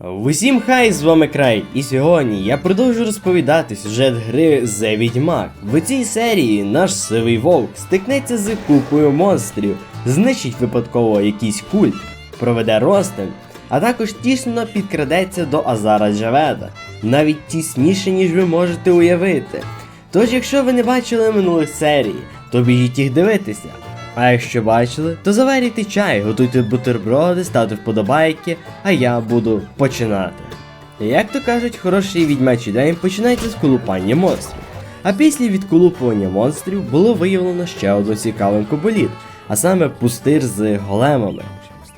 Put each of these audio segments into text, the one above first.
Усім хай, з вами край, і сьогодні я продовжу розповідати сюжет гри The Відьмак. В цій серії наш сивий вовк стикнеться з купою монстрів, знищить випадково якийсь культ, проведе розтин, а також тісно підкрадеться до Азара Джаведа, навіть тісніше, ніж ви можете уявити. Тож, якщо ви не бачили минулих серій, то біжіть їх дивитися. А якщо бачили, то заварюйте чай, готуйте бутерброди, ставте вподобайки, а я буду починати. Як то кажуть, хороший відьмачий день починається з колупання монстрів. А після відколупування монстрів було виявлено ще одну цікаву коболіт, а саме пустир з големами.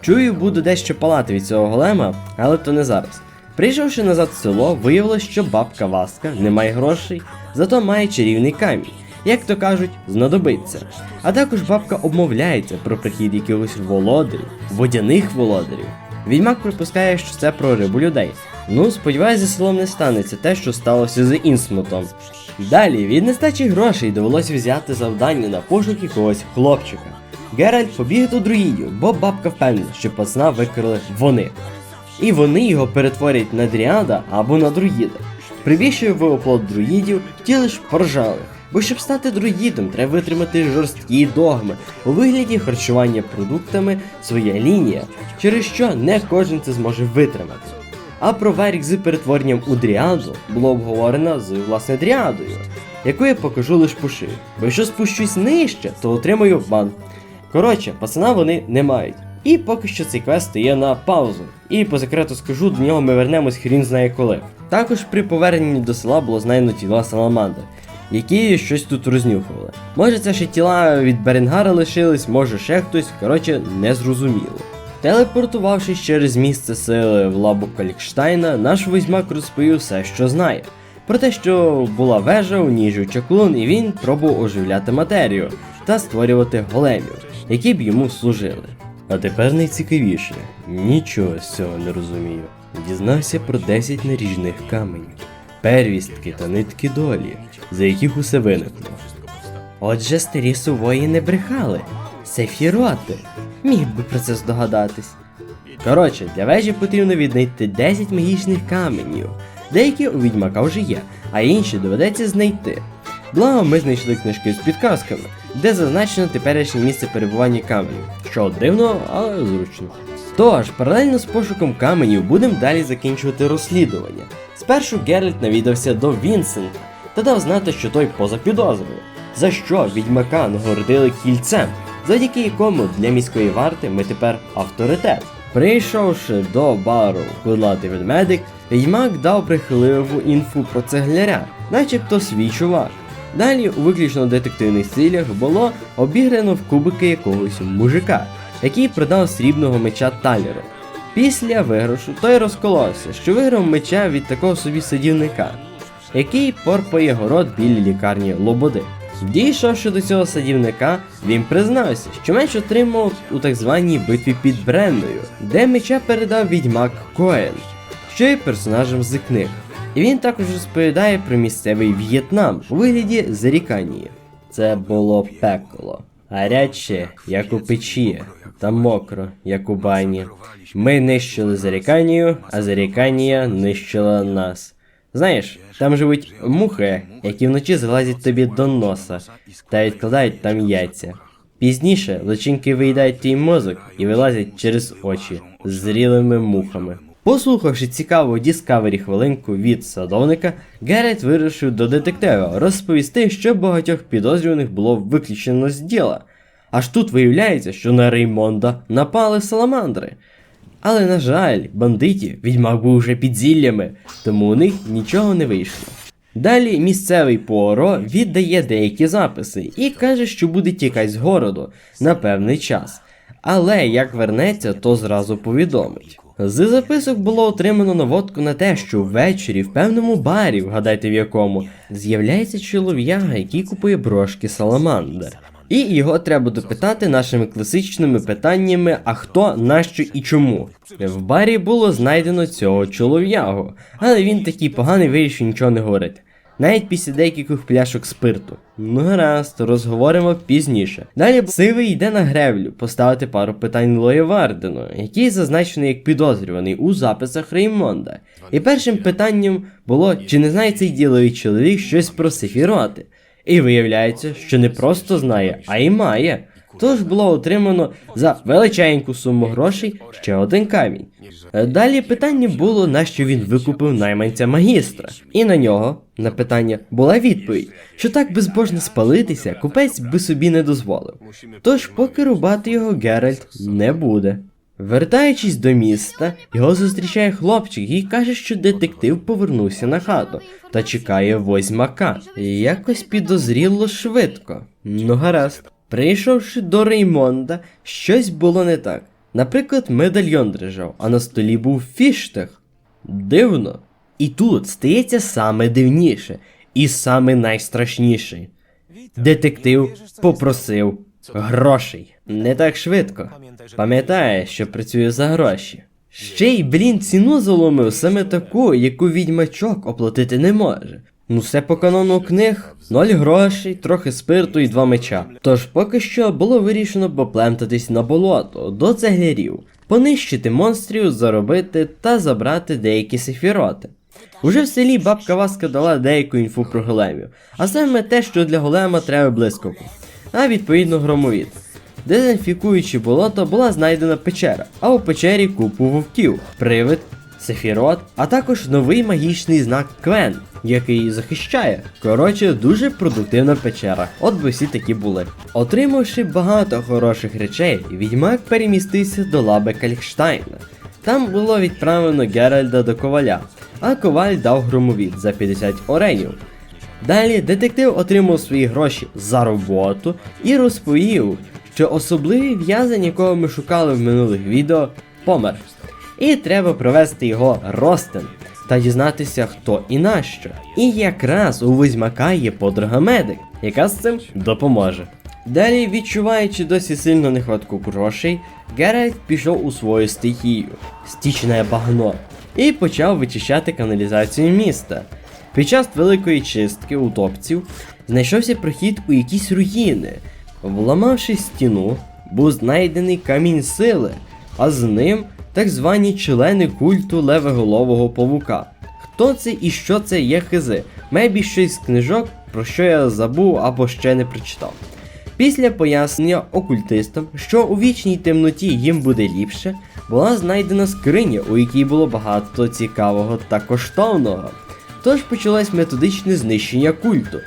Чую, буду дещо палати від цього голема, але то не зараз. Прийшовши назад в село, виявилось, що бабка Васка не має грошей, зато має чарівний камінь. Як то кажуть, знадобиться. А також бабка обмовляється про прихід якихось володарів, водяних володарів. Відьмак припускає, що це про рибу людей. Ну, сподіваюся, селом не станеться те, що сталося з Інсмутом. Далі від нестачі грошей довелося взяти завдання на пошук якогось хлопчика. Геральт побіг до друїдів, бо бабка впевнена, що пацана викрили вони. І вони його перетворять на дріада або на друїда. Прибігши в оплот друїдів, ті лиш поржали. Бо щоб стати друїдом, треба витримати жорсткі догми у вигляді харчування продуктами своя лінія, через що не кожен це зможе витримати. А про варік з перетворенням у дріаду було обговорено з власне дріадою, яку я покажу лиш пошив. Бо якщо спущусь нижче, то отримаю бан. Коротше, пацана вони не мають. І поки що цей квест стає на паузу. І по секрету скажу, до нього ми вернемось хрін знає коли. Також при поверненні до села було знайдено тіла саламандр, які щось тут рознюхували. Може це ще тіла від Беренгара лишились, може ще хтось, коротше, незрозуміло. Телепортувавшись через місце сили в лабу Калікштайна, наш візьмак розповів все, що знає. Про те, що була вежа у ніжу чаклун, і він пробував оживляти матерію та створювати големів, які б йому служили. А тепер найцікавіше, нічого з цього не розумію. Дізнався про 10 наріжних каменів, первістки та нитки долі, за яких усе виникло. Отже, старі сувої не брехали. Сефіроти. Міг би про це здогадатись. Коротше, для вежі потрібно віднайти 10 магічних каменів. Деякі у відьмака вже є, а інші доведеться знайти. Благо, ми знайшли книжки з підказками, де зазначено теперішнє місце перебування каменів, що дивно, але зручно. Тож, паралельно з пошуком каменів будемо далі закінчувати розслідування. Спершу Геральт навідався до Вінсента та дав знати, що той поза підозрою, за що відьмака нагородили кільцем, завдяки якому для міської варти ми тепер авторитет. Прийшовши до бару кудлатий ведмедик, відьмак дав прихиливу інфу про цегляря, начебто свій чувак. Далі у виключно детективних цілях було обіграно в кубики якогось мужика, який продав срібного меча Талеру. Після виграшу той розколовся, що виграв меча від такого собі садівника, який порпає город біля лікарні Лободи. Дійшовши до цього садівника, він признався, що меч отримав у так званій битві під Бренною, де меча передав відьмак Коен, що є персонажем з книг. І він також розповідає про місцевий В'єтнам у вигляді заріканії. Це було пекло. Гаряче, як у печі, та мокро, як у бані. Ми нищили заріканію, а заріканія нищила нас. Знаєш, там живуть мухи, які вночі залазять тобі до носа та відкладають там яйця. Пізніше личинки виїдають твій мозок і вилазять через очі зрілими мухами. Послухавши цікаву Discovery хвилинку від садовника, Герет вирішив до детектива розповісти, що багатьох підозрюваних було виключено з діла. Аж тут виявляється, що на Реймонда напали саламандри. Але, на жаль, бандитів відьмак був вже під зіллями, тому у них нічого не вийшло. Далі місцевий Пуаро віддає деякі записи і каже, що буде тікати з городу на певний час. Але як вернеться, то зразу повідомить. З записок було отримано наводку на те, що ввечері в певному барі, вгадайте в якому, з'являється чолов'яга, який купує брошки саламандр. І його треба допитати нашими класичними питаннями: а хто, нащо і чому. В барі було знайдено цього чолов'ягу, але він такий поганий вирішив нічого не говорити. Навіть після деяких пляшок спирту. Ну гаразд, розговоримо пізніше. Далі сивий йде на гревлю поставити пару питань Лої Вардену, який зазначений як підозрюваний у записах Реймонда. І першим питанням було, чи не знає цей діловий чоловік щось про сефіроти. І виявляється, що не просто знає, а й має. Тож було отримано за величеньку суму грошей ще один камінь. Е, Далі питання було, на що він викупив найманця магістра. І на нього, на питання, була відповідь, що так безбожно спалитися купець би собі не дозволив. Тож поки рубати його Геральт не буде. Вертаючись до міста, його зустрічає хлопчик і каже, що детектив повернувся на хату та чекає возьмака. Якось підозріло швидко. Ну гаразд. Прийшовши до Реймонда, щось було не так. Наприклад, медальйон дрижав, а на столі був фіштех. Дивно. І тут стається саме дивніше і саме найстрашніше. Детектив попросив грошей. Не так швидко. Пам'ятає, що працює за гроші. Ще й, блін, ціну заломив саме таку, яку відьмачок оплатити не може. Ну, все по канону книг, ноль грошей, трохи спирту і два меча. Тож поки що було вирішено поплентатись на болото до цеглярів, понищити монстрів, заробити та забрати деякі сефіроти. Уже в селі бабка Васка дала деяку інфу про големів, а саме те, що для голема треба блискавку, а відповідно громовід. Дезінфікуючи болото, була знайдена печера, а у печері купу вовків, привид, сефірот, а також новий магічний знак Квен, який її захищає. Коротше, дуже продуктивна печера. От би всі такі були. Отримавши багато хороших речей, відьмак перемістився до лаби Кальхштайна. Там було відправлено Геральда до коваля, а коваль дав громовід за 50 оренів. Далі детектив отримав свої гроші за роботу і розповів, що особливий в'язень, якого ми шукали в минулих відео, помер. І треба провести його розтин та дізнатися, хто і нащо. І якраз у Возьмака є подруга медик, яка з цим допоможе. Далі, відчуваючи досі сильну нехватку грошей, Геральт пішов у свою стихію стічне багно і почав вичищати каналізацію міста. Під час великої чистки утопців знайшовся прохід у якісь руїни. Вламавши стіну, був знайдений камінь сили, а з ним так звані члени культу левоголового павука. Хто це і що це є хизи? Мебі щось з книжок, про що я забув або ще не прочитав. Після пояснення окультистам, що у вічній темноті їм буде ліпше, була знайдена скриня, у якій було багато цікавого та коштовного. Тож почалось методичне знищення культу.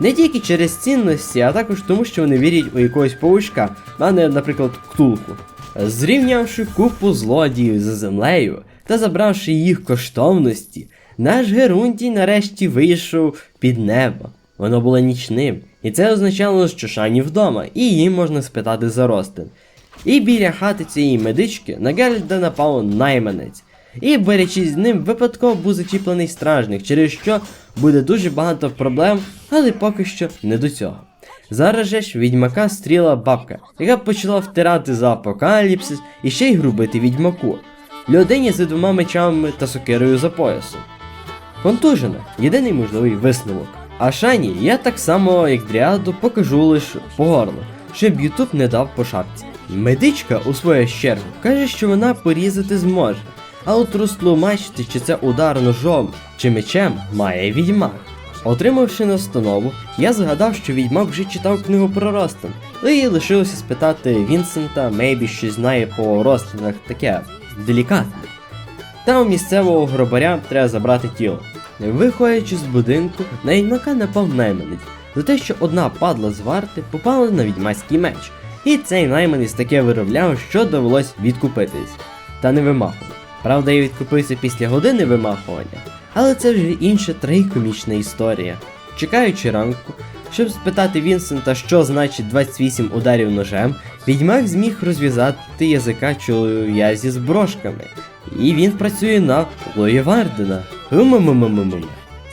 Не тільки через цінності, а також тому, що вони вірять у якогось павучка, а не, наприклад, ктулку. Зрівнявши купу злодіїв за землею та забравши їх коштовності, наш Герундій нарешті вийшов під небо. Воно було нічним, і це означало, що Шані вдома, і їм можна спитати за розтин. І біля хати цієї медички на Геральда напав найманець. І, борючись з ним, випадково був зачіплений стражник, через що буде дуже багато проблем, але поки що не до цього. Зараз же ж відьмака стріла бабка, яка почала втирати за апокаліпсис і ще й грубити відьмаку. Людині з двома мечами та сокирою за поясом. Контужена єдиний можливий висновок. А Шані я так само, як Дріаду, покажу лише по горлу, щоб Ютуб не дав по шапці. Медичка, у свою чергу, каже, що вона порізати зможе, а от розтлумачити, чи це удар ножом чи мечем, має відьмак. Отримавши настанову, я згадав, що відьмак вже читав книгу про розтин, і лишилося спитати Вінсента, мейбі щось знає по розтинах таке делікатне. Та у місцевого гробаря треба забрати тіло. Виходячи з будинку, на відьмака напав найманець за те, що одна падла з варти попала на відьмацький меч, і цей найманець таке виробляв, що довелось відкупитись. Та не вимахував. Правда, я відкупився після години вимахування, але це вже інша трагікомічна історія. Чекаючи ранку, щоб спитати Вінсента, що значить 28 ударів ножем, відьмак зміг розв'язати язика чолов'язі з брошками. І він працює на Лої Вардена.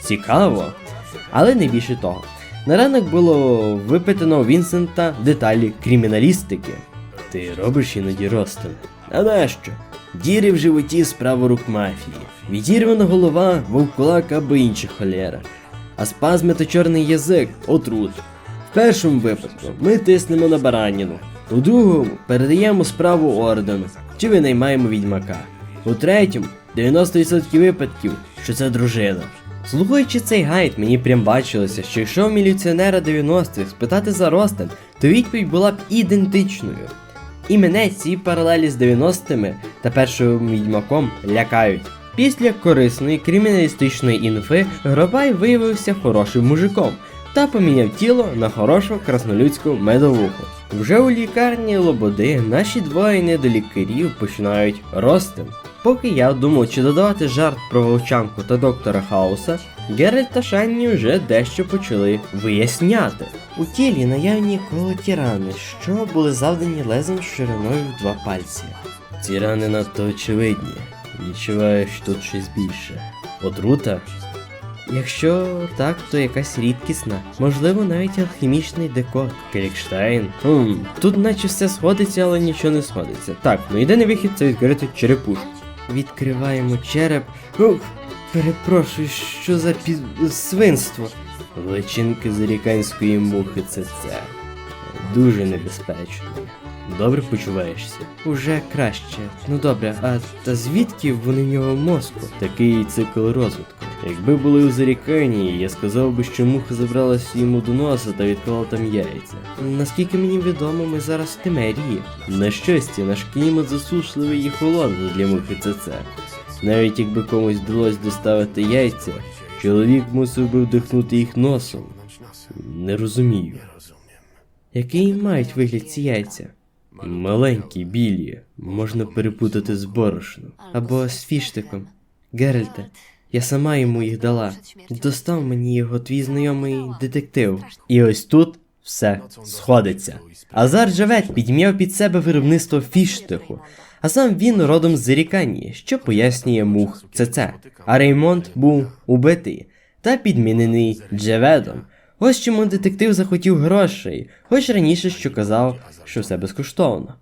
Цікаво. Але не більше того. На ранок було випитано у Вінсента деталі криміналістики. Ти робиш іноді ростом. А нащо? Діри в животі справа рук мафії. Відірвана голова, вовкулак або інша холєра. а спазми та чорний язик отрут. В першому випадку ми тиснемо на бараніну, у другому передаємо справу ордену чи винаймаємо відьмака. У третьому 90% випадків, що це дружина. Слухаючи цей гайд, мені прям бачилося, що якщо в міліціонера 90-х спитати за Ростен, то відповідь була б ідентичною. І мене ці паралелі з 90-ми та першим відьмаком лякають. Після корисної криміналістичної інфи Гробай виявився хорошим мужиком та поміняв тіло на хорошу краснолюдську медовуху. Вже у лікарні Лободи наші двоє недолікарів починають рости. Поки я думав, чи додавати жарт про вовчанку та доктора Хауса, Геральт та Шанні вже дещо почали виясняти. У тілі наявні колоті рани, що були завдані лезом шириною в два пальці. Ці рани надто очевидні. Відчуваєш тут щось більше. Отрута? Якщо так, то якась рідкісна, можливо, навіть алхімічний декор. Келікштейн. Хм, тут наче все сходиться, але нічого не сходиться. Так, ну єдиний вихід це відкрити черепушку. Відкриваємо череп. Ух, перепрошую, що за під... свинство? Личинки заріканської мухи це це. Дуже небезпечно. Добре почуваєшся? Уже краще. Ну добре, а та звідки вони в нього мозку? Такий цикл розвитку. Якби були у заріканні, я сказав би, що муха забралась йому до носа та відклала там яйця. Наскільки мені відомо, ми зараз в Темерії. На щастя, наш клімат засушливий і холодний для мухи ЦЦ. Навіть якби комусь вдалося доставити яйця, чоловік мусив би вдихнути їх носом. Не розумію. Який мають вигляд ці яйця? Маленькі, білі, можна перепутати з борошном. Або з фіштиком. Геральте, я сама йому їх дала. Достав мені його твій знайомий детектив. І ось тут все сходиться. Азар Джавет підм'яв під себе виробництво фіштиху, а сам він родом з Заріканії, що пояснює мух ЦЦ. А Реймонд був убитий та підмінений Джаведом. Ось чому детектив захотів грошей, хоч раніше що казав, що все безкоштовно.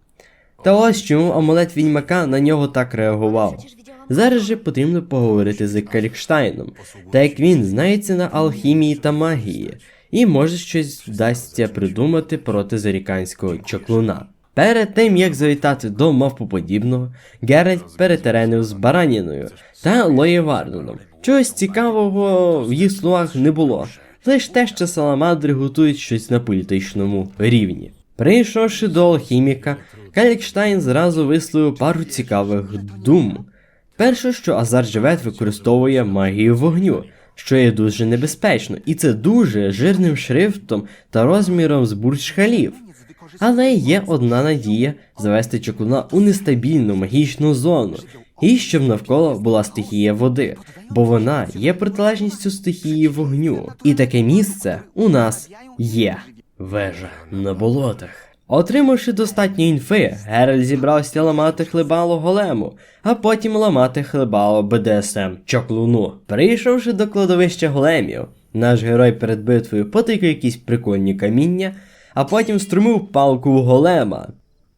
Та ось чому амулет відьмака на нього так реагував. Зараз же потрібно поговорити з Калікштайном, та як він знається на алхімії та магії, і може щось вдасться придумати проти заріканського чоклуна. Перед тим як завітати до мавпоподібного, Геральт перетеренив з Бараніною та Лоєварденом. Чогось цікавого в їх словах не було, лише те, що саламандри готують щось на політичному рівні. Прийшовши до алхіміка, Калікштайн зразу висловив пару цікавих дум. Перше, що Азар Джавет використовує магію вогню, що є дуже небезпечно, і це дуже жирним шрифтом та розміром з бурдж-халів. Але є одна надія завести чоклуна у нестабільну магічну зону, і щоб навколо була стихія води, бо вона є протилежністю стихії вогню. І таке місце у нас є. Вежа на болотах. Отримавши достатньо інфи, Геральт зібрався ламати хлебало голему, а потім ламати хлебало БДСМ чоклуну. Прийшовши до кладовища големів, наш герой перед битвою потикав якісь прикольні каміння, а потім струмив палку в голема.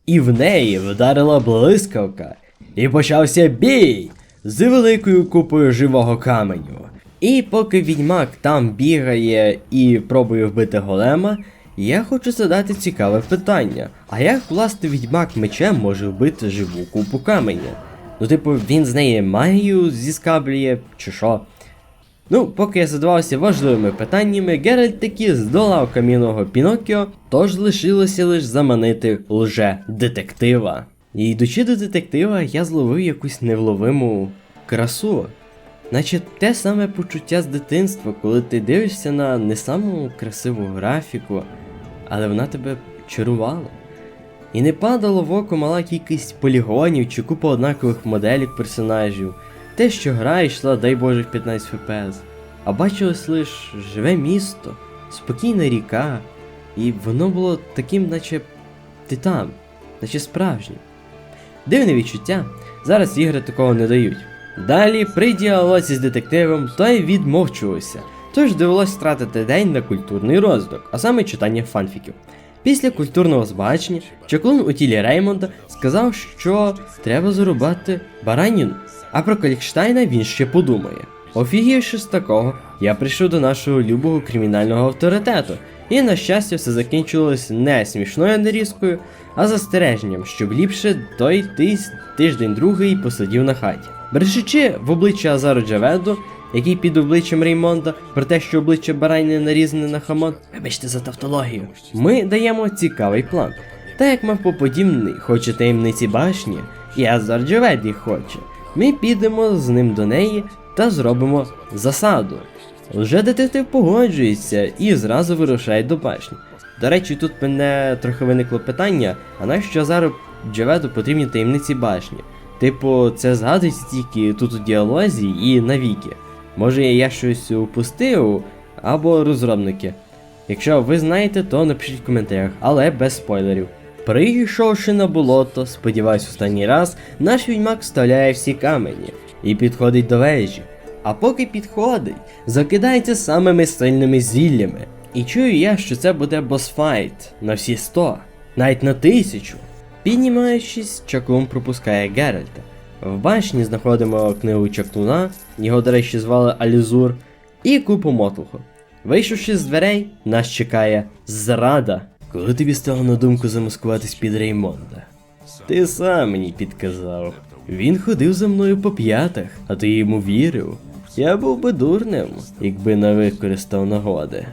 І в неї вдарила блискавка, і почався бій з великою купою живого каменю. І поки відьмак там бігає і пробує вбити голема, я хочу задати цікаве питання. А як власне відьмак мечем може вбити живу купу каменя? Ну, типу, він з неї магію зіскаблює, чи що? Ну, поки я задавався важливими питаннями, Геральт таки здолав кам'яного Пінокіо, тож лишилося лише заманити лже детектива. І йдучи до детектива, я зловив якусь невловиму красу. Наче те саме почуття з дитинства, коли ти дивишся на не саму красиву графіку, але вона тебе чарувала. І не падало в око мала кількість полігонів чи купа однакових моделік персонажів, те, що гра йшла, дай Боже, в 15 FPS, а бачилось лише живе місто, спокійна ріка, і воно було таким, наче ти там, наче справжнім. Дивне відчуття, зараз ігри такого не дають. Далі при діалозі з детективом той відмовчувався, тож довелось втратити день на культурний розвиток, а саме читання фанфіків. Після культурного збагачення чаклун у тілі Реймонда сказав, що треба зарубати баранін, а про Калікштайна він ще подумає. Офігівши з такого, я прийшов до нашого любого кримінального авторитету. І на щастя, все закінчилось не смішною нарізкою, а застереженням, щоб ліпше той тиждень другий посидів на хаті. Брешучи в обличчя Азару Джаведу, який під обличчям Реймонда, про те, що обличчя барайне нарізане на хамон, вибачте за тавтологію, ми даємо цікавий план. Та як мавпоподібний хоче таємниці башні, і Азар Джавед їх хоче, ми підемо з ним до неї та зробимо засаду. Вже детектив погоджується і зразу вирушає до башні. До речі, тут мене трохи виникло питання, а нащо Азару Джаведу потрібні таємниці башні? Типу, це згадується тільки тут у діалозі і навіки. Може я щось упустив, або розробники. Якщо ви знаєте, то напишіть в коментарях, але без спойлерів. Прийшовши на болото, сподіваюсь, останній раз, наш відьмак вставляє всі камені і підходить до вежі. А поки підходить, закидається самими сильними зіллями. І чую я, що це буде босфайт на всі 100, навіть на тисячу. Піднімаючись, чаклун пропускає Геральта. В башні знаходимо книгу чаклуна, його, до речі, звали Алізур, і купу мотлуху. Вийшовши з дверей, нас чекає зрада. Коли тобі стало на думку замаскуватись під Реймонда? Ти сам мені підказав. Він ходив за мною по п'ятах, а ти йому вірив. Я був би дурним, якби не використав нагоди.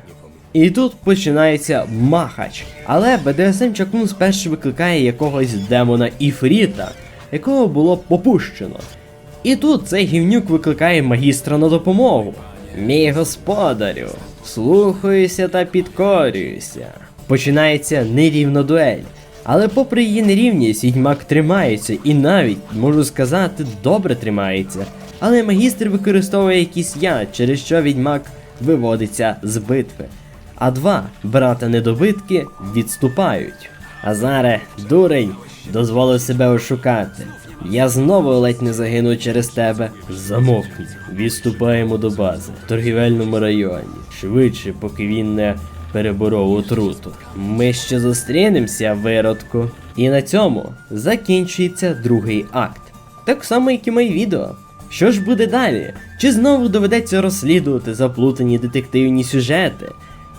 І тут починається махач. Але БДСМ Чаклун спершу викликає якогось демона Іфріта, якого було попущено. І тут цей гівнюк викликає магістра на допомогу. Мій господарю, слухаюся та підкорююся. Починається нерівна дуель. Але попри її нерівність, відьмак тримається і навіть, можу сказати, добре тримається. Але магістр використовує якийсь яд, через що відьмак виводиться з битви. А два брата недобитки відступають. Азаре, дурень, дозволив себе ошукати. Я знову ледь не загину через тебе. Замовкніть, відступаємо до бази в торгівельному районі. Швидше, поки він не переборов отруту. Ми ще зустрінемося, виродку. І на цьому закінчується другий акт. Так само, як і моє відео. Що ж буде далі? Чи знову доведеться розслідувати заплутані детективні сюжети?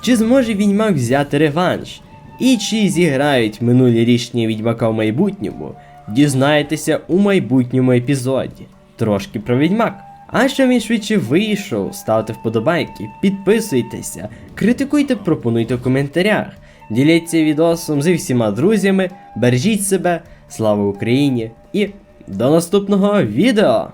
Чи зможе відьмак взяти реванш? І чи зіграють минулі рішення відьмака в майбутньому? Дізнаєтеся у майбутньому епізоді. Трошки про відьмак. А щоб він швидше вийшов, ставте вподобайки, підписуйтеся, критикуйте, пропонуйте в коментарях. Діліться відосом зі всіма друзями, бережіть себе, слава Україні і до наступного відео!